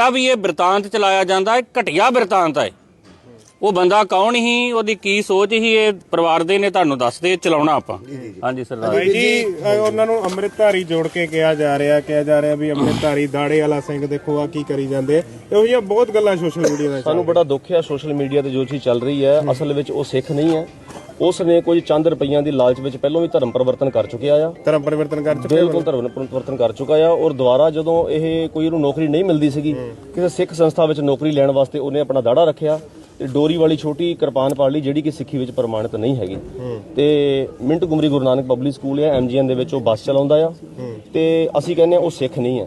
ਆ ਵੀ ਇਹ ਬ੍ਰਿਤਾਂਤ ਚਲਾਇਆ ਜਾਂਦਾ ਹੈ ਘਟਿਆ ਬ੍ਰਿਤਾਂਤ ਹੈ। ਉਹ ਬੰਦਾ ਕੌਣ ਹੀ ਉਹਦੀ ਕੀ ਸੋਚ ਹੀ ਇਹ ਪਰਿਵਾਰ ਦੇ ਨੇ ਤੁਹਾਨੂੰ ਦੱਸਦੇ ਚਲਾਉਣਾ ਆਪਾਂ। ਹਾਂਜੀ ਸਰਦਾਰ। ਭਾਈ ਜੀ ਉਹਨਾਂ ਨੂੰ ਅੰਮ੍ਰਿਤਧਾਰੀ ਜੋੜ ਕੇ ਕਿਹਾ ਜਾ ਰਿਹਾ ਕਿਹਾ ਜਾ ਰਿਹਾ ਵੀ ਅੰਮ੍ਰਿਤਧਾਰੀ ਦਾੜੇ ਵਾਲਾ ਸਿੰਘ ਦੇਖੋ ਆ ਕੀ ਕਰੀ ਜਾਂਦੇ। ਆ। ਇਹੋ ਜਿਹੀਆਂ ਬਹੁਤ ਗੱਲਾਂ ਸੋਸ਼ਲ ਮੀਡੀਆ ਤੇ ਸਾਨੂੰ ਬੜਾ ਦੁੱਖ ਹੈ ਸੋਸ਼ਲ ਮੀਡੀਆ ਤੇ ਜੋ ਚੀਜ਼ ਚੱਲ ਰਹੀ ਹੈ ਅਸਲ ਵਿੱਚ ਉਹ ਸਿੱਖ ਨਹੀਂ ਹੈ। ਉਸ ਨੇ ਕੁਝ ਚੰਦ ਰੁਪਈਆਂ ਦੀ ਲਾਲਚ ਵਿੱਚ ਪਹਿਲਾਂ ਵੀ ਧਰਮ ਪਰਿਵਰਤਨ ਕਰ ਚੁੱਕਿਆ ਆ। ਧਰਮ ਪਰਿਵਰਤਨ ਕਰ ਚੁੱਕੇ ਬਿਲਕੁਲ ਧਰਮ ਪਰਿਵਰਤਨ ਕਰ ਚੁੱਕਾ ਆ ਔਰ ਦੁਬਾਰਾ ਜਦੋਂ ਇਹ ਕੋਈ ਉਹਨੂੰ ਨੌਕਰੀ ਨਹੀਂ ਮਿਲਦੀ ਸੀਗੀ ਕਿਸੇ ਸਿੱਖ ਸੰਸਥਾ ਵਿੱਚ ਨੌਕਰੀ ਲੈਣ ਵਾਸਤੇ ਉਹਨੇ ਆਪਣਾ ਦਾੜਾ ਰੱਖਿਆ ਤੇ ਡੋਰੀ ਵਾਲੀ ਛੋਟੀ ਕਿਰਪਾਨ ਪਾੜ ਲਈ ਜਿਹੜੀ ਕਿ ਸਿੱਖੀ ਵਿੱਚ ਪ੍ਰਮਾਣਿਤ ਨਹੀਂ ਹੈਗੀ। ਤੇ Montgomery Guru Nanak public school ਹੈ ਐਮਜੀਐਨ ਦੇ ਵਿੱਚ ਉਹ ਬੱਸ ਚਲਾਉਂਦਾ ਆ। ਤੇ ਅਸੀਂ ਕਹਿੰਦੇ ਹਾਂ ਉਹ ਸਿੱਖ ਨਹੀਂ ਹੈ।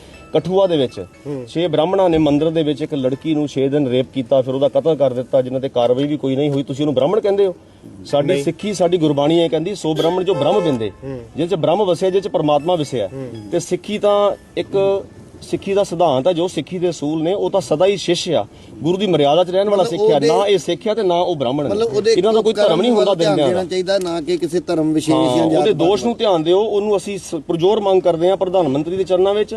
ਕਠੂਆ ਦੇ ਵਿੱਚ। ਛੇ ਬ੍ਰਾਹਮਣਾਂ ਨੇ ਮੰਦਿਰ ਦੇ ਵਿੱਚ ਇੱਕ ਲੜਕੀ ਨੂੰ 6 ਦਿਨ ਰੇਪ ਕੀਤਾ ਫਿਰ ਉਹਦਾ ਕਤਲ ਕਰ ਦਿੱਤਾ ਜਿਨ੍ਹਾਂ ਤੇ ਕਾਰਵਾਈ ਵੀ ਕੋਈ ਨਹੀਂ ਹੋਈ। ਤੁਸੀਂ ਉਹਨੂੰ ਬ੍ਰਾਹਮਣ ਕਹਿੰਦੇ ਹੋ? ਸਾਡੀ ਸਿੱਖੀ ਸਾਡੀ ਗੁਰਬਾਣੀ ਇਹ ਕਹਿੰਦੀ ਸੋ ਬ੍ਰਾਹਮਣ ਜੋ ਬ੍ਰਹਮ ਬਿੰਦੇ। ਜਿਹਦੇ ਚ ਬ੍ਰਹਮ ਵਸਿਆ ਜਿਹਦੇ ਚ ਪਰਮਾਤਮਾ ਵਸਿਆ। ਤੇ ਸਿੱਖੀ ਤਾਂ ਇੱਕ ਸਿੱਖੀ ਦਾ ਸਿਧਾਂਤ ਹੈ ਜੋ ਸਿੱਖੀ ਦੇ ਅਸੂਲ ਨੇ ਉਹ ਤਾਂ ਸਦਾ ਹੀ ਸ਼ਿਸ਼ ਆ। ਗੁਰੂ ਦੀ ਮਰਿਆਦਾ 'ਚ ਰਹਿਣ ਵਾਲਾ ਸਿੱਖਿਆ ਨਾ ਇਹ ਸਿੱਖਿਆ ਤੇ ਨਾ ਉਹ ਬ੍ਰਾਹਮਣ ਇਹਨਾਂ ਦਾ ਕੋਈ ਧਰਮ ਨਹੀਂ ਹੁੰਦਾ ਦਿੰਦਿਆਂ ਦੇਣਾ ਚਾਹੀਦਾ ਨਾ ਕਿ ਕਿਸੇ ਧਰਮ ਵਿਸ਼ੇਸ਼ ਜਾਂ ਉਹਦੇ ਦੋਸ਼ ਨੂੰ ਧਿਆਨ ਦਿਓ ਉਹਨੂੰ ਅਸੀਂ ਪੁਰਜੋਰ ਮੰਗ ਕਰਦੇ ਹਾਂ ਪ੍ਰਧਾਨ ਮੰਤਰੀ ਦੇ ਚਰਨਾਂ ਵਿੱਚ।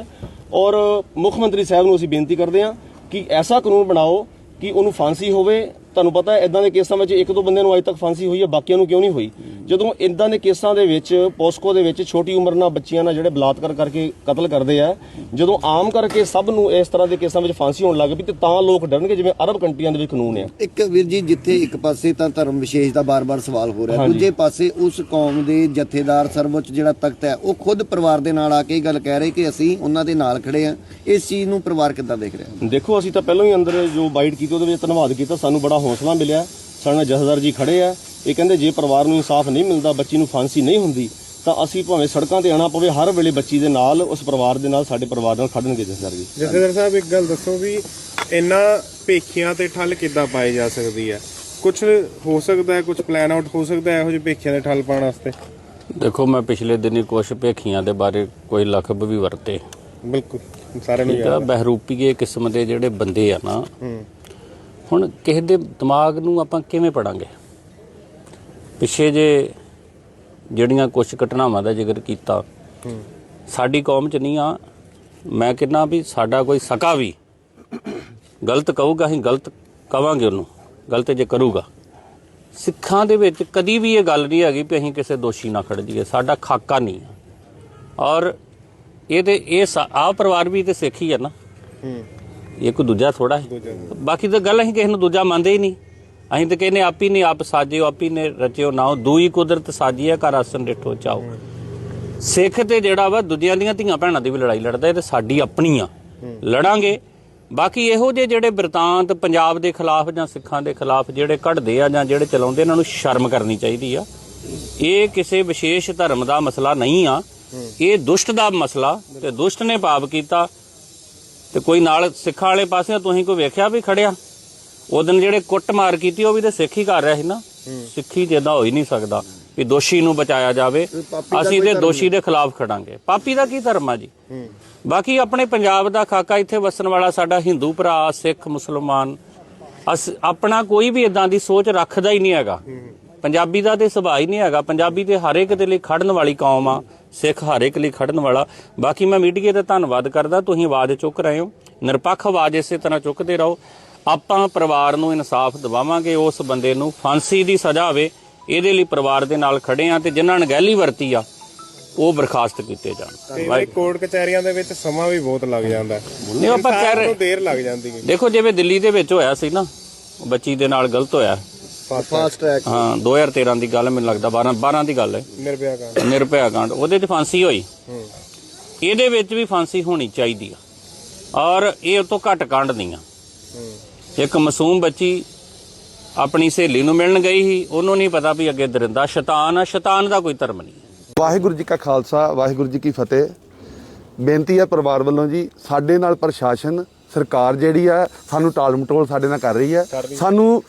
ਔਰ ਮੁੱਖ ਮੰਤਰੀ ਸਾਹਿਬ ਨੂੰ ਅਸੀਂ ਬੇਨਤੀ ਕਰਦੇ ਹਾਂ ਕਿ ਐਸਾ ਕਾਨੂੰਨ ਬਣਾਓ ਕਿ ਉਹਨੂੰ ਫਾਂਸੀ ਹੋਵੇ। ਤੁਹਾਨੂੰ ਪਤਾ ਹੈ ਦੇ ਕੇਸਾਂ ਵਿੱਚ ਇੱਕ ਦੋ ਬੰਦਿਆਂ ਨੂੰ ਅਜੇ ਤੱਕ ਫਾਂਸੀ ਹੋਈ ਹੈ, ਬਾਕੀਆਂ ਨੂੰ ਕਿਉਂ ਨਹੀਂ ਹੋਈ? ਜਦੋਂ ਇਦਾਂ ਦੇ ਕੇਸਾਂ ਦੇ ਵਿੱਚ ਪੋਸਕੋ ਦੇ ਵਿੱਚ ਛੋਟੀ ਉਮਰ ਨਾਲ ਬੱਚੀਆਂ ਨਾਲ ਜਿਹੜੇ ਬਲਾਤਕਾਰ ਕਰਕੇ ਕਤਲ ਕਰਦੇ ਆ ਜਦੋਂ ਆਮ ਕਰਕੇ ਸਭ ਨੂੰ ਇਸ ਤਰ੍ਹਾਂ ਦੇ ਕੇਸਾਂ ਵਿੱਚ ਫਾਂਸੀ ਹੋਣ ਲੱਗ ਪਈ ਤੇ ਤਾਂ ਲੋਕ ਡਰਨਗੇ ਜਿਵੇਂ ਅਰਬ ਕੰਟਰੀਆਂ ਦੇ ਵਿੱਚ ਕਾਨੂੰਨ ਆ। ਇੱਕ ਵੀਰ ਜੀ ਜਿੱਥੇ ਇੱਕ ਪਾਸੇ ਤਾਂ ਧਰਮ ਵਿਸ਼ੇਸ਼ ਦਾ ਬਾਰ-ਬਾਰ ਸਵਾਲ ਹੋ ਰਿਹਾ ਦੂਜੇ ਪਾਸੇ ਉਸ ਕੌਮ ਦੇ ਜਥੇਦਾਰ ਸਰਵਉੱਚ ਜਿਹੜਾ ਤਖਤ ਹੈ ਉਹ ਖੁਦ ਪਰਿਵਾਰ ਦੇ ਨਾਲ ਆ ਕੇ ਇਹ ਗੱਲ ਕਹਿ ਰਹੇ ਕਿ ਅਸੀਂ ਉਹਨਾਂ ਦੇ ਨਾਲ ਖੜੇ ਆ ਇਸ ਚੀਜ਼ ਨੂੰ ਪਰਿਵਾਰ ਕਿੱਦਾਂ ਦੇਖ ਰਿਹਾ? ਦੇਖੋ ਅਸੀਂ ਤਾਂ ਪਹਿਲਾਂ ਹੀ ਅੰਦਰ ਜੋ ਬਾਈਟ ਕੀਤੀ ਉਹਦੇ ਵਿੱਚ ਧੰਨਵਾਦ ਕੀਤਾ ਸਾਨੂੰ ਬੜਾ ਹੌਸਲਾ ਮਿਲਿਆ। ਸਾਡੇ ਨਾਲ ਜਥੇਦਾਰ ਜੀ ਖੜੇ ਆ। ਇਹ ਕਹਿੰਦੇ ਜੇ ਪਰਿਵਾਰ ਨੂੰ ਇਨਸਾਫ ਨਹੀਂ ਮਿਲਦਾ ਬੱਚੀ ਨੂੰ ਫਾਂਸੀ ਨਹੀਂ ਹੁੰਦੀ ਤਾਂ ਅਸੀਂ ਭਾਵੇਂ ਸੜਕਾਂ ਤੇ ਆਣਾ ਪਵੇ ਹਰ ਵੇਲੇ ਬੱਚੀ ਦੇ ਨਾਲ ਉਸ ਪਰਿਵਾਰ ਦੇ ਨਾਲ ਸਾਡੇ ਪਰਿਵਾਰ ਨਾਲ ਖੜਨਗੇ ਜਥੇਦਾਰ ਜੀ। ਜਥੇਦਾਰ ਸਾਹਿਬ ਇੱਕ ਗੱਲ ਦੱਸੋ ਵੀ ਇਹਨਾਂ ਭੇਖੀਆਂ ਤੇ ਠੱਲ ਕਿੱਦਾਂ ਪਾਈ ਜਾ ਸਕਦੀ ਹੈ? ਕੁਝ ਹੋ ਸਕਦਾ ਹੈ ਕੁਝ ਪਲਾਨ ਆਊਟ ਹੋ ਸਕਦਾ ਹੈ ਇਹੋ ਜਿਹੇ ਭੇਖੀਆਂ ਦੇ ਠੱਲ ਪਾਉਣ ਵਾਸਤੇ? ਦੇਖੋ ਮੈਂ ਪਿਛਲੇ ਦਿਨੀ ਕੁਛ ਭੇਖੀਆਂ ਦੇ ਬਾਰੇ ਕੋਈ ਲਖਬ ਵੀ ਵਰਤੇ। ਬਿਲਕੁਲ ਸਾਰਿਆਂ ਨੂੰ ਆ ਬਹਿਰੂਪੀਏ ਕਿਸਮ ਦੇ ਜਿਹੜੇ ਬੰਦੇ ਆ ਨਾ ਹੁਣ ਕਿਸੇ ਦੇ ਦਿਮਾਗ ਨੂੰ ਆਪਾਂ ਕਿਵੇਂ ਪੜਾਂਗੇ? ਪਿੱਛੇ ਜੇ ਜਿਹੜੀਆਂ ਕੁਝ ਘਟਨਾਵਾਂ ਦਾ ਜ਼ਿਕਰ ਕੀਤਾ ਸਾਡੀ ਕੌਮ ਚ ਨਹੀਂ ਆ। ਮੈਂ ਕਹਿੰਦਾ ਵੀ ਸਾਡਾ ਕੋਈ ਸਕਾ ਵੀ ਗਲਤ ਕਹੂਗਾ ਅਸੀਂ ਗਲਤ ਕਵਾਂਗੇ ਉਹਨੂੰ। ਗਲਤ ਜੇ ਕਰੂਗਾ। ਸਿੱਖਾਂ ਦੇ ਵਿੱਚ ਕਦੀ ਵੀ ਇਹ ਗੱਲ ਨਹੀਂ ਹੈਗੀ ਵੀ ਅਸੀਂ ਕਿਸੇ ਦੋਸ਼ੀ ਨਾਲ ਖੜ ਜਾਈਏ। ਸਾਡਾ ਖਾਕਾ ਨਹੀਂ ਔਰ ਇਹਦੇ ਇਹ ਆ ਪਰਿਵਾਰ ਵੀ ਤੇ ਸਿੱਖ ਹੀ ਆ ਨਾ। ਇਹ ਕੋਈ ਦੂਜਾ ਥੋੜਾ ਹੈ। ਬਾਕੀ ਤਾਂ ਗੱਲ ਅਸੀਂ ਕਿਸੇ ਨੂੰ ਦੂਜਾ ਮੰਨਦੇ ਹੀ ਨਹੀਂ। ਅਸੀਂ ਤਾਂ ਕਹਿੰਦੇ ਆਪੀ ਨੇ ਆਪ ਸਾਜਿਓ, ਆਪੀ ਨੇ ਰਚਿਓ ਨਾਓ ਦੂਈ ਕੁਦਰਤ ਸਾਜੀਏ ਘਰ ਆਸਨ ਡਿਠੋ, ਚਾਓ। ਸਿੱਖ ਤੇ ਜਿਹੜਾ ਵਾ, ਦੂਜਿਆਂ ਦੀਆਂ ਧੀਆਂ ਭੈਣਾਂ ਦੀ ਵੀ ਲੜਾਈ ਲੜਦਾ, ਇਹ ਤੇ ਸਾਡੀ ਆਪਣੀ ਆ। ਲੜਾਂਗੇ। ਬਾਕੀ ਇਹੋ ਜਿਹੇ ਜਿਹੜੇ ਬ੍ਰਿਤਾਂਤ ਪੰਜਾਬ ਦੇ ਖਿਲਾਫ ਜਾਂ ਸਿੱਖਾਂ ਦੇ ਖਿਲਾਫ ਜਿਹੜੇ ਕੱਢਦੇ ਆ ਜਾਂ ਜਿਹੜੇ ਚਲਾਉਂਦੇ, ਇਹਨਾਂ ਨੂੰ ਸ਼ਰਮ ਕਰਨੀ ਚਾਹੀਦੀ ਆ। ਇਹ ਕਿਸੇ ਵਿਸ਼ੇਸ਼ ਧਰਮ ਦਾ ਮਸਲਾ ਨਹੀਂ ਆ। ਇਹ ਦੁਸ਼ਟ ਦਾ ਮਸਲਾ ਤੇ ਦੁਸ਼ਟ ਨੇ ਪਾਪ ਕੀਤਾ। ਤੇ ਕੋਈ ਨਾਲ ਸਿੱਖਾਂ ਵਾਲੇ ਪਾਸੇ ਤੁਸੀਂ ਕੋਈ ਵੇਖਿਆ ਵੀ ਖੜਿਆ? ਉਹ ਦਿਨ ਜਿਹੜੇ ਕੁੱਟ ਮਾਰ ਕੀਤੀ ਉਹ ਵੀ ਤੇ ਸਿੱਖ ਹੀ ਕਰ ਰਿਹਾ ਸੀ ਨਾ। ਸਿੱਖੀ ਇਦਾਂ ਹੋ ਹੀ ਨਹੀਂ ਸਕਦਾ ਵੀ ਦੋਸ਼ੀ ਨੂੰ ਬਚਾਇਆ ਜਾਵੇ। ਅਸੀਂ ਤੇ ਦੋਸ਼ੀ ਦੇ ਖਿਲਾਫ ਖੜਾਂਗੇ। ਪਾਪੀ ਦਾ ਕੀ ਧਰਮ ਆ ਜੀ? ਬਾਕੀ ਆਪਣੇ ਪੰਜਾਬ ਦਾ ਖਾਕਾ ਇੱਥੇ ਵਸਣ ਵਾਲਾ ਸਾਡਾ ਹਿੰਦੂ ਭਰਾ ਸਿੱਖ ਮੁਸਲਮਾਨ ਆਪਣਾ ਕੋਈ ਵੀ ਇਦਾਂ ਦੀ ਸੋਚ ਰੱਖਦਾ ਹੀ ਨਹੀਂ ਹੈਗਾ। ਪੰਜਾਬੀ ਦਾ ਤੇ ਸੁਭਾਅ ਹੀ ਨਹੀਂ ਹੈਗਾ। ਪੰਜਾਬੀ ਤੇ ਹਰ ਇੱਕ ਦੇ ਲਈ ਖੜਨ ਵਾਲੀ ਕੌਮ ਆ। ਸਿੱਖ ਹਰ ਇੱਕ ਲਈ ਖੜਨ ਵਾਲਾ। ਬਾਕੀ ਮੈਂ ਮੀਡੀਆ ਦਾ ਧੰਨਵਾਦ ਕਰਦਾ। ਤੁਸੀਂ ਆਵਾਜ਼ ਚੁੱਕ ਰਹੇ ਹੋ। ਨਿਰਪੱਖ ਆਵਾਜ਼ ਇਸੇ ਤਰ੍ਹਾਂ ਚੁੱਕਦੇ ਰਹੋ। ਆਪਾਂ ਪਰਿਵਾਰ ਨੂੰ ਇਨਸਾਫ ਦਿਵਾਵਾਂਗੇ ਉਸ ਬੰਦੇ ਨੂੰ ਫਾਂਸੀ ਦੀ ਸਜ਼ਾ ਹੋਵੇ ਇਹਦੇ ਲਈ ਪਰਿਵਾਰ ਦੇ ਨਾਲ ਖੜੇ ਆ ਤੇ ਜਿਨ੍ਹਾਂ ਨੇ ਗਹਿਲੀ ਵਰਤੀ ਆ ਉਹ ਬਰਖਾਸਤ ਕੀਤੇ ਜਾਣ। ਤੇ ਭਾਈ ਕੋਰਟ ਕਚਹਿਰੀਆਂ ਦੇ ਵਿੱਚ ਸਮਾਂ ਵੀ ਬਹੁਤ ਲੱਗ ਜਾਂਦਾ। ਨਹੀਂ ਆਪਾਂ ਕਹਿ ਰਹੇ ਨੂੰ ਦੇਰ ਲੱਗ ਜਾਂਦੀ ਹੈ। ਦੇਖੋ ਜਿਵੇਂ ਦਿੱਲੀ ਦੇ ਵਿੱਚ ਹੋਇਆ ਸੀ ਨਾ ਬੱਚੀ ਦੇ ਨਾਲ ਗਲਤ ਹੋਇਆ। ਫਾਸਟ ਟਰੈਕ ਹਾਂ 2013 ਦੀ ਗੱਲ ਮੈਨੂੰ ਲੱਗਦਾ 12 12 ਦੀ ਗੱਲ ਹੈ। ਨਿਰਭਿਆ ਕਾਂਡ। ਨਿਰਭਇਆ ਕਾਂਡ। ਉਹਦੇ 'ਚ ਫਾਂਸੀ ਹੋਈ। ਇਹਦੇ ਵਿੱਚ ਵੀ ਫਾਂਸੀ ਹੋਣੀ ਚਾਹੀਦੀ ਆ। ਔਰ ਇਹ ਤੋਂ ਘੱਟ ਕਾਂਡ ਨਹੀਂ ਆ। ਇੱਕ ਮਾਸੂਮ ਬੱਚੀ ਆਪਣੀ ਸਹੇਲੀ ਨੂੰ ਮਿਲਣ ਗਈ ਸੀ ਉਹਨੂੰ ਨਹੀਂ ਪਤਾ ਵੀ ਅੱਗੇ ਦਰਿੰਦਾ ਸ਼ੈਤਾਨ ਆ ਸ਼ੈਤਾਨ ਦਾ ਕੋਈ ਧਰਮ ਨਹੀਂ ਵਾਹਿਗੁਰੂ ਜੀ ਕਾ ਖਾਲਸਾ ਵਾਹਿਗੁਰੂ ਜੀ ਕੀ ਫਤਿਹ। ਬੇਨਤੀ ਹੈ ਪਰਿਵਾਰ ਵੱਲੋਂ ਜੀ ਸਾਡੇ ਨਾਲ ਪ੍ਰਸ਼ਾਸਨ ਸਰਕਾਰ ਜਿਹੜੀ ਹੈ ਸਾਨੂੰ ਟਾਲ ਮਟੋਲ ਸਾਡੇ ਨਾਲ ਕਰ ਰਹੀ ਹੈ। ਸਾਨੂੰ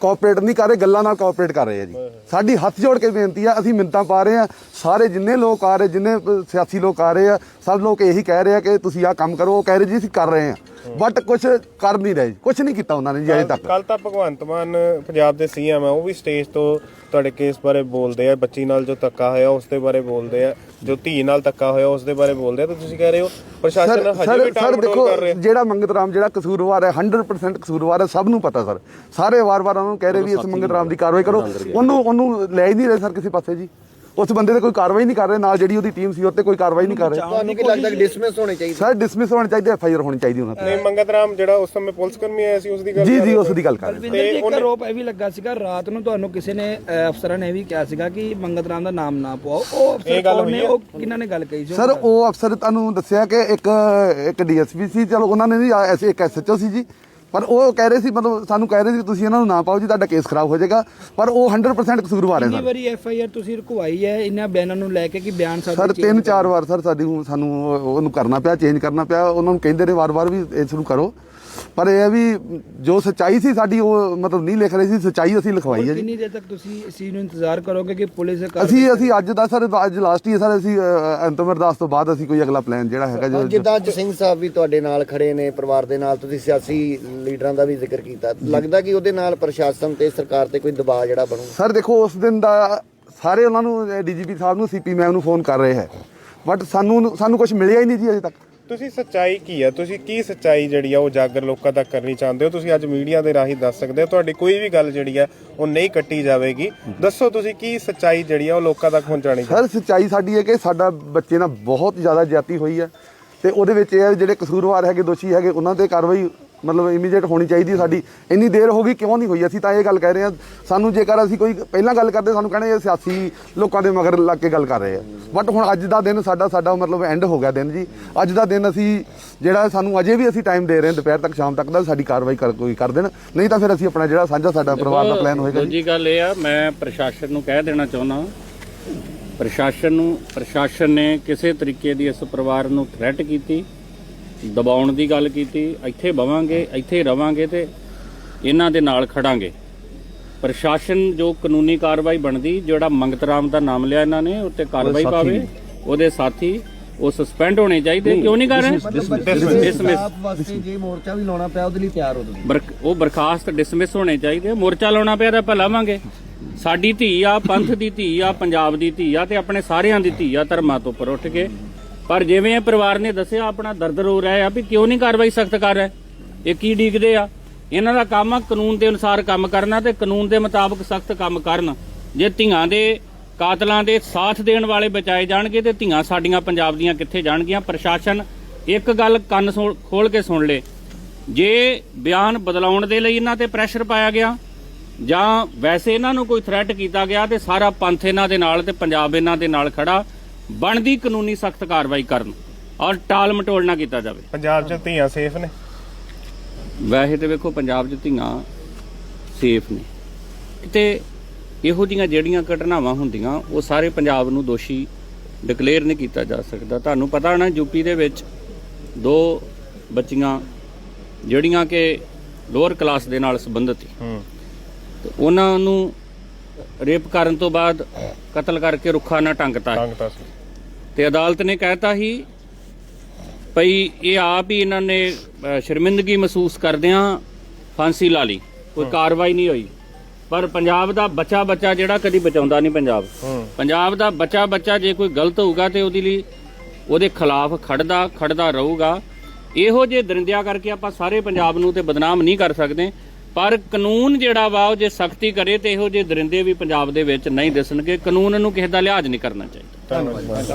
ਕੋਆਪਰੇਟ ਨਹੀਂ ਕਰ ਰਹੇ ਗੱਲਾਂ ਨਾਲ ਕੋਆਪਰੇਟ ਕਰ ਰਹੇ ਆ ਜੀ। ਸਾਡੀ ਹੱਥ ਜੋੜ ਕੇ ਬੇਨਤੀ ਆ ਅਸੀਂ ਮਿੰਤਾਂ ਪਾ ਰਹੇ ਆ ਸਾਰੇ ਜਿੰਨੇ ਲੋਕ ਆ ਰਹੇ ਜਿੰਨੇ ਸਿਆਸੀ ਲੋਕ ਆ ਰਹੇ ਆ ਸਭ ਲੋਕ ਇਹੀ ਕਹਿ ਰਹੇ ਆ ਕਿ ਤੁਸੀਂ ਆਹ ਕੰਮ ਕਰੋ ਉਹ ਕਹਿ ਰਹੇ ਜੀ ਅਸੀਂ ਕਰ ਰਹੇ ਆ ਬਟ ਕੁਝ ਕਰ ਨਹੀਂ ਰਹੇ। ਕੁਝ ਨਹੀਂ ਕੀਤਾ ਉਹਨਾਂ ਨੇ ਜੀ ਅਜੇ ਤੱਕ। ਕੱਲ ਤਾਂ ਭਗਵੰਤ ਮਾਨ ਪੰਜਾਬ ਦੇ ਸੀਐਮ ਆ ਉਹ ਵੀ ਸਟੇਜ ਤੋਂ ਤੁਹਾਡੇ ਕੇਸ ਬਾਰੇ ਬੋਲਦੇ ਆ ਬੱਚੀ ਨਾਲ ਜੋ ਧੱਕਾ ਹੋਇਆ ਉਸ ਦੇ ਬਾਰੇ ਬੋਲਦੇ ਆ ਜੋ ਧੀ ਨਾਲ ਧੱਕਾ ਹੋਇਆ ਉਸ ਦੇ ਬਾਰੇ ਬੋਲਦੇ ਆ ਤਾਂ ਤੁਸੀਂ ਕਹਿ ਰਹੇ ਹੋ ਪ੍ਰਸ਼ਾਸਨ ਹਜੇ ਵੀ ਟਾਲ ਕਰ ਰਿਹਾ। ਜਿਹੜਾ ਮੰਗਤ ਰਾਮ ਜਿਹੜਾ ਕਸੂਰਵਾਰ ਹੈ 100% ਕਸੂਰਵਾਰ ਹੈ ਸਭ ਨੂੰ ਪਤਾ ਸਰ। ਸਾਰੇ ਵਾਰ-ਵਾਰ ਉਹਨੂੰ ਕਹਿ ਰਹੇ ਵੀ ਇਸ ਮੰਗਤ ਰਾਮ ਦੀ ਕਾਰਵਾਈ ਕਰੋ। ਉਹਨੂੰ ਉਹਨੂੰ ਲੈ ਹੀ ਨਹੀਂ ਰਹੇ ਸਰ ਕਿਸੇ ਪਾਸੇ ਜੀ। ਉਸ ਬੰਦੇ ਤੇ ਕੋਈ ਕਾਰਵਾਈ ਨਹੀਂ ਕਰ ਰਹੇ ਨਾਲ ਜਿਹੜੀ ਉਹਦੀ ਟੀਮ ਸੀ ਉਹ ਤੇ ਕੋਈ ਕਾਰਵਾਈ ਨਹੀਂ ਕਰ ਰਹੇ। ਤੁਹਾਨੂੰ ਕੀ ਲੱਗਦਾ ਕਿ ਡਿਸਮਿਸ ਹੋਣੇ ਚਾਹੀਦੇ? ਸਰ ਡਿਸਮਿਸ ਹੋਣੀ ਚਾਹੀਦੀ ਐਫ ਆਈ ਆਰ ਹੋਣੀ ਚਾਹੀਦੀ ਉਹਨਾਂ ਤੇ। ਨਹੀਂ ਮੰਗਤ ਰਾਮ ਜਿਹੜਾ ਉਸ ਸਮੇਂ ਪੁਲਿਸ ਕਰਮੀ ਆਇਆ ਸੀ ਉਸ ਦੀ ਗੱਲ ਜੀ ਜੀ ਉਸ ਦੀ ਗੱਲ ਕਰ ਰਹੇ ਜੀ ਇੱਕ ਆਰੋਪ ਇਹ ਵੀ ਲੱਗਾ ਸੀਗਾ ਰਾਤ ਨੂੰ ਤੁਹਾਨੂੰ ਕਿਸੇ ਨੇ ਅਫਸਰਾਂ ਨੇ ਇਹ ਵੀ ਕਿਹਾ ਸੀਗਾ ਕਿ ਮੰਗਤ ਰਾਮ ਦਾ ਨਾਮ ਨਾ ਪਵਾਓ। ਉਹ ਇਹ ਅਫਸਰ ਗੱਲ ਕੌਣ ਨੇ? ਹੋਈ ਹੈ? ਉਹ ਕਿਹਨਾਂ ਨੇ ਗੱਲ ਕਹੀ ਸੀ? ਸਰ ਉਹ ਅਫਸਰ ਤੁਹਾਨੂੰ ਦੱਸਿਆ ਕਿ ਇੱਕ ਇੱਕ ਡੀਐਸਪੀ ਸੀ। ਚਲੋ ਉਹਨਾਂ ਨੇ ਨਹੀਂ ਐਸੇ ਇੱਕ ਐਸਐਚਓ ਸੀ ਜੀ। ਪਰ ਉਹ ਕਹਿ ਰਹੇ ਸੀ ਮਤਲਬ ਸਾਨੂੰ ਕਹਿ ਰਹੇ ਸੀ ਤੁਸੀਂ ਇਹਨਾਂ ਨੂੰ ਨਾ ਪਾਓ ਜੀ ਤੁਹਾਡਾ ਕੇਸ ਖਰਾਬ ਹੋ ਜਾਏਗਾ। ਪਰ ਉਹ 100% ਕਸੂਰਵਾਰ ਹੈ ਕਿੰਨੀ ਸਰ। ਵਾਰੀ ਐਫ ਆਈ ਆਰ ਤੁਸੀਂ ਰੁਕਵਾਈ ਹੈ ਇਹਨਾਂ ਬਿਆਨਾਂ ਨੂੰ ਲੈ ਕੇ ਕਿ ਬਿਆਨ ਸਾਡੇ ਸਰ ਤਿੰਨ ਚਾਰ ਵਾਰ ਸਰ ਸਾਡੀ ਨੂੰ- ਸਾਨੂੰ ਉਹ- ਉਹਨੂੰ ਕਰਨਾ ਪਿਆ ਚੇਂਜ ਕਰਨਾ ਪਿਆ। ਉਹਨਾਂ ਨੂੰ ਕਹਿੰਦੇ ਨੇ ਵਾਰ-ਵਾਰ ਵੀ ਇਸ ਨੂੰ ਕਰੋ। ਪਰ ਇਹ ਹੈ ਵੀ ਜੋ ਸੱਚਾਈ ਸੀ ਸਾਡੀ ਉਹ ਮਤਲਬ ਨਹੀਂ ਲਿਖ ਰਹੇ ਸੀ ਸੱਚਾਈ ਅਸੀਂ ਲਿਖਵਾਈ ਹੈ ਜੀ। ਕਿੰਨੀ ਦੇਰ ਤੱਕ ਤੁਸੀਂ ਇਸ ਚੀਜ਼ ਨੂੰ ਇੰਤਜ਼ਾਰ ਕਰੋਗੇ ਕਿ ਪੁਲਿਸ ਅਸੀਂ ਅਸੀਂ ਅੱਜ ਦਾ ਸਰ ਅੱਜ ਲਾਸਟ ਹੀ ਹੈ ਸਰ ਅਸੀਂ ਅੰਤਮ ਅਰਦਾਸ ਤੋਂ ਬਾਅਦ ਅਸੀਂ ਕੋਈ ਅਗਲਾ ਪਲਾਨ ਜਿਹੜਾ ਹੈਗਾ ਜੋ ਜਿੱਦਾਂ ਅੱਜ ਸਿੰਘ ਸਾਹਿਬ ਵੀ ਤੁਹਾਡੇ ਨਾਲ ਖੜੇ ਨੇ ਪਰਿਵਾਰ ਦੇ ਨਾਲ ਤੁਸੀਂ ਸਿਆਸੀ ਲੀਡਰਾਂ ਦਾ ਵੀ ਜ਼ਿਕਰ ਕੀਤਾ। ਲੱਗਦਾ ਕਿ ਉਹਦੇ ਨਾਲ ਪ੍ਰਸ਼ਾਸਨ ਤੇ ਸਰਕਾਰ ਤੇ ਕੋਈ ਦਬਾਅ ਜਿਹੜਾ ਬਣੂ? ਸਰ ਦੇਖੋ ਉਸ ਦਿਨ ਦਾ ਸਾਰੇ ਉਹਨਾਂ ਨੂੰ ਡੀਜੀਪੀ ਸਾਹਿਬ ਨੂੰ ਸੀਪੀ ਮੈਮ ਨੂੰ ਫੋਨ ਕਰ ਰਹੇ ਹੈ। ਬਟ ਸਾਨੂੰ ਸਾਨੂੰ ਕੁਝ ਮਿਲਿਆ ਹੀ ਨਹੀਂ ਜੀ ਅਜੇ ਤੱਕ। ਤੁਸੀਂ ਸੱਚਾਈ ਕੀ ਆ? ਤੁਸੀਂ ਕੀ ਸੱਚਾਈ ਜਿਹੜੀ ਆ ਉਹ ਜਾਗਰ ਲੋਕਾਂ ਤੱਕ ਕਰਨੀ ਚਾਹੁੰਦੇ ਹੋ? ਤੁਸੀਂ ਅੱਜ ਮੀਡੀਆ ਦੇ ਰਾਹੀਂ ਦੱਸ ਸਕਦੇ ਹੋ ਤੁਹਾਡੀ ਕੋਈ ਵੀ ਗੱਲ ਜਿਹੜੀ ਆ ਉਹ ਨਹੀਂ ਕੱਟੀ ਜਾਵੇਗੀ। ਦੱਸੋ ਤੁਸੀਂ ਕੀ ਸੱਚਾਈ ਜਿਹੜੀ ਆ ਉਹ ਲੋਕਾਂ ਤੱਕ ਪਹੁੰਚਾਣੀ ਸਰ ਸੱਚਾਈ ਸਾਡੀ ਹੈ ਕਿ ਸਾਡਾ ਬੱਚੇ ਨਾਲ ਬਹੁਤ ਜ਼ਿਆਦਾ ਜ਼ਿਆਤੀ ਹੋਈ ਹੈ ਤੇ ਉਹਦੇ ਵਿੱਚ ਇਹ ਹੈ ਜਿਹੜੇ ਕਸੂਰਵਾਰ ਹੈਗੇ ਦੋਸ਼ੀ ਹੈਗੇ ਉਹਨਾਂ ਤੇ ਕਾਰਵਾਈ ਮਤਲਬ ਇਮੀਡੀਏਟ ਹੋਣੀ ਚਾਹੀਦੀ ਹੈ ਸਾਡੀ। ਇੰਨੀ ਦੇਰ ਹੋ ਗਈ ਕਿਉਂ ਨਹੀਂ ਹੋਈ? ਅਸੀਂ ਤਾਂ ਇਹ ਗੱਲ ਕਹਿ ਰਹੇ ਹਾਂ ਸਾਨੂੰ ਜੇਕਰ ਅਸੀਂ ਕੋਈ ਪਹਿਲਾਂ ਗੱਲ ਕਰਦੇ ਸਾਨੂੰ ਕਹਿੰਦੇ ਇਹ ਸਿਆਸੀ ਲੋਕਾਂ ਦੇ ਮਗਰ ਲੱਗ ਕੇ ਗੱਲ ਕਰ ਰਹੇ ਆ। ਬਟ ਹੁਣ ਅੱਜ ਦਾ ਦਿਨ ਸਾਡਾ ਸਾਡਾ ਮਤਲਬ ਐਂਡ ਹੋ ਗਿਆ ਦਿਨ ਜੀ। ਅੱਜ ਦਾ ਦਿਨ ਅਸੀਂ ਜਿਹੜਾ ਸਾਨੂੰ ਅਜੇ ਵੀ ਅਸੀਂ ਟਾਈਮ ਦੇ ਰਹੇ ਹਾਂ ਦੁਪਹਿਰ ਤੱਕ ਸ਼ਾਮ ਤੱਕ ਦਾ ਸਾਡੀ ਕਾਰਵਾਈ ਕਰ ਕੋਈ ਕਰ ਦੇਣ। ਨਹੀਂ ਤਾਂ ਫਿਰ ਅਸੀਂ ਆਪਣਾ ਜਿਹੜਾ ਸਾਂਝਾ ਸਾਡਾ ਪਰਿਵਾਰ ਦਾ ਪਲਾਨ ਹੋਏਗਾ ਜੀ। ਗੱਲ ਇਹ ਆ ਮੈਂ ਪ੍ਰਸ਼ਾਸਨ ਨੂੰ ਕਹਿ ਦੇਣਾ ਚਾਹੁੰਦਾ ਪ੍ਰਸ਼ਾਸਨ ਨੂੰ ਪ੍ਰਸ਼ਾਸਨ ਨੇ ਕਿਸੇ ਤਰੀਕੇ ਦੀ ਇਸ ਪਰਿਵਾਰ ਨੂੰ ਥ੍ਰੈਟ ਕੀਤੀ। ਦਬਾਉਣ ਦੀ ਗੱਲ ਕੀਤੀ ਇੱਥੇ ਬਵਾਂਗੇ ਇੱਥੇ ਰਵਾਂਗੇ ਤੇ ਇਹਨਾਂ ਦੇ ਨਾਲ ਖੜਾਂਗੇ। ਪ੍ਰਸ਼ਾਸਨ ਜੋ ਕਾਨੂੰਨੀ ਕਾਰਵਾਈ ਬਣਦੀ ਜਿਹੜਾ ਮੰਗਤ ਰਾਮ ਦਾ ਨਾਮ ਲਿਆ ਇਹਨਾਂ ਨੇ ਉੱਤੇ ਕਾਰਵਾਈ ਪਾਵੇ ਉਹਦੇ ਸਾਥੀ ਉਹ ਸਸਪੈਂਡ ਹੋਣੇ ਚਾਹੀਦੇ ਕਿਉਂ ਨਹੀਂ ਕਰ ਰਹੇ? ਡਿਸਮਿਸ ਵਾਸਤੇ ਜੇ ਮੋਰਚਾ ਵੀ ਲਾਉਣਾ ਪਿਆ ਉਹਦੇ ਲਈ ਤਿਆਰ ਹੋ ਤੁਸੀਂ। ਬਰਕ- ਉਹ ਬਰਖਾਸਤ ਡਿਸਮਿਸ ਹੋਣੇ ਚਾਹੀਦੇ ਮੋਰਚਾ ਲਾਉਣਾ ਪਿਆ ਤਾਂ ਆਪਾਂ ਲਾਵਾਂਗੇ। ਸਾਡੀ ਧੀ ਆ ਪੰਥ ਦੀ ਧੀ ਆ ਪੰਜਾਬ ਦੀ ਧੀ ਆ ਤੇ ਆਪਣੇ ਸਾਰਿਆਂ ਦੀ ਧੀ ਆ ਧਰਮਾਂ ਤੋਂ ਉੱਪਰ ਉੱਠ ਕੇ। ਪਰ ਜਿਵੇਂ ਇਹ ਪਰਿਵਾਰ ਨੇ ਦੱਸਿਆ, ਆਪਣਾ ਦਰਦ ਰੋ ਰਿਹਾ ਆ ਵੀ ਕਿਉਂ ਨਹੀਂ ਕਾਰਵਾਈ ਸਖਤ ਕਰ ਰਿਹਾ? ਇਹ ਕੀ ਡੀਕਦੇ ਆ? ਇਹਨਾਂ ਦਾ ਕੰਮ ਆ ਕਾਨੂੰਨ ਦੇ ਅਨੁਸਾਰ ਕੰਮ ਕਰਨਾ ਤੇ ਕਾਨੂੰਨ ਦੇ ਮੁਤਾਬਕ ਸਖਤ ਕੰਮ ਕਰਨ। ਜੇ ਧੀਆਂ ਦੇ ਕਾਤਲਾਂ ਦੇ ਸਾਥ ਦੇਣ ਵਾਲੇ ਬਚਾਏ ਜਾਣਗੇ ਤੇ ਧੀਆਂ ਸਾਡੀਆਂ ਪੰਜਾਬ ਦੀਆਂ ਕਿੱਥੇ ਜਾਣਗੀਆਂ? ਪ੍ਰਸ਼ਾਸਨ ਇੱਕ ਗੱਲ ਕੰਨ ਖੋਲ ਕੇ ਸੁਣ ਲੇ। ਜੇ ਬਿਆਨ ਬਦਲਾਉਣ ਦੇ ਲਈ ਇਹਨਾਂ ਤੇ ਪ੍ਰੈਸ਼ਰ ਪਾਇਆ ਗਿਆ, ਜਾਂ ਵੈਸੇ ਇਹਨਾਂ ਨੂੰ ਕੋਈ ਥ੍ਰੈਟ ਕੀਤਾ ਗਿਆ ਤੇ ਸਾਰਾ ਪੰਥ ਇਹਨਾਂ ਦੇ ਨਾਲ ਤੇ ਪੰਜਾਬ ਇਹਨਾਂ ਦੇ ਨਾਲ ਖੜਾ ਬਣਦੀ ਕਾਨੂੰਨੀ ਸਖਤ ਕਾਰਵਾਈ ਕਰਨ ਔਰ ਟਾਲ ਮਟੋਲ ਨਾ ਕੀਤਾ ਜਾਵੇ। ਪੰਜਾਬ 'ਚ ਧੀਆਂ ਸੇਫ ਨੇ। ਵੈਸੇ ਤੇ ਵੇਖੋ ਪੰਜਾਬ 'ਚ ਧੀਆਂ ਸੇਫ ਨੇ। ਤੇ ਇਹੋ ਜੀਆਂ ਜਿਹੜੀਆਂ ਘਟਨਾਵਾਂ ਹੁੰਦੀਆਂ ਉਹ ਸਾਰੇ ਪੰਜਾਬ ਨੂੰ ਦੋਸ਼ੀ ਡਿਕਲੇਅਰ ਨਹੀਂ ਕੀਤਾ ਜਾ ਸਕਦਾ। ਤੁਹਾਨੂੰ ਪਤਾ ਹੋਣਾ ਯੂਪੀ ਦੇ ਵਿੱਚ ਦੋ ਬੱਚੀਆਂ ਜਿਹੜੀਆਂ ਕਿ ਲੋਅਰ ਕਲਾਸ ਦੇ ਨਾਲ ਸੰਬੰਧਿਤ ਸੀ। ਤੇ ਉਹਨਾਂ ਨੂੰ ਰੇਪ ਕਰਨ ਤੋਂ ਬਾਅਦ ਕਤਲ ਕਰਕੇ ਰੁੱਖਾ ਨਾ ਟੰਗਤਾ ਹੈ। ਤੰਗ ਤਾਂ ਸੀ। ਤੇ ਅਦਾਲਤ ਨੇ ਕਹਿਤਾ ਸੀ ਭਈ ਇਹ ਆਪ ਹੀ ਇਹਨਾਂ ਨੇ ਸ਼ਰਮਿੰਦਗੀ ਮਹਿਸੂਸ ਕਰਦਿਆਂ ਫਾਂਸੀ ਲਾ ਲਈ। ਕੋਈ ਕਾਰਵਾਈ ਨਹੀਂ ਹੋਈ। ਪਰ ਪੰਜਾਬ ਦਾ ਬੱਚਾ ਬੱਚਾ ਜਿਹੜਾ ਕਦੀ ਬਚਾਉਂਦਾ ਨਹੀਂ ਪੰਜਾਬ। ਪੰਜਾਬ ਦਾ ਬੱਚਾ ਬੱਚਾ ਜੇ ਕੋਈ ਗਲਤ ਹੋਊਗਾ ਤੇ ਉਹਦੇ ਲਈ ਉਹਦੇ ਖਿਲਾਫ ਖੜਦਾ ਖੜਦਾ ਰਹੂਗਾ। ਇਹੋ ਜਿਹੇ ਦਰਿੰਦਿਆਂ ਕਰਕੇ ਆਪਾਂ ਸਾਰੇ ਪੰਜਾਬ ਨੂੰ ਤੇ ਬਦਨਾਮ ਨਹੀਂ ਕਰ ਸਕਦੇ। ਪਰ ਕਾਨੂੰਨ ਜਿਹੜਾ ਵਾ ਉਹ ਜੇ ਸਖਤੀ ਕਰੇ ਤੇ ਇਹੋ ਜਿਹੇ ਦਰਿੰਦੇ ਵੀ ਪੰਜਾਬ ਦੇ ਵਿੱਚ ਨਹੀਂ ਦਿਸਣਗੇ। ਕਾਨੂੰਨ ਨੂੰ ਕਿਸੇ ਦਾ ਲਿਹਾਜ਼ ਨਹੀਂ ਕਰਨਾ ਚਾਹੀਦਾ। ਧੰਨਵਾਦ।